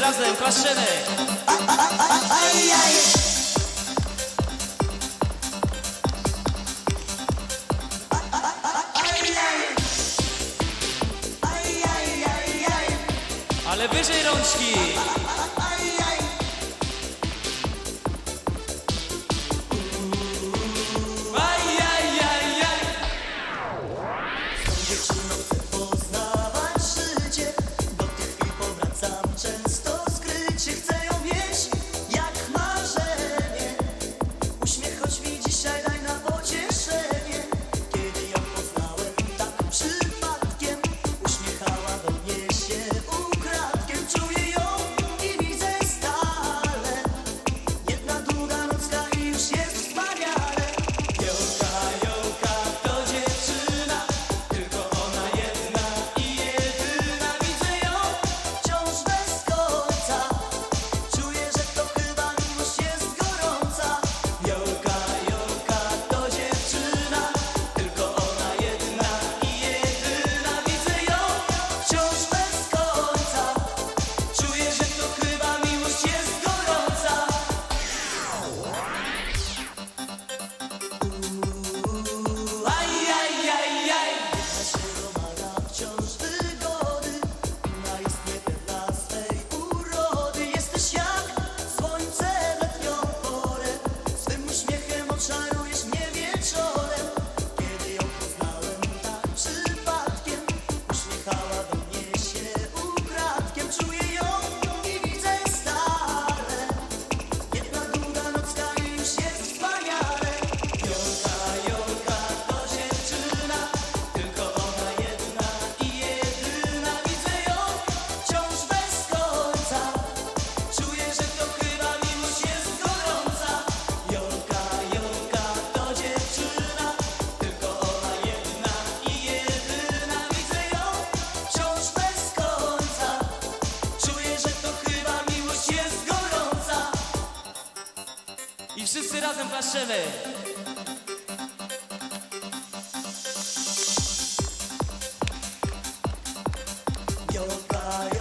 razem, klaszczemy! Ale wyżej rączki! Wszyscy razem klaszczemy. Your body.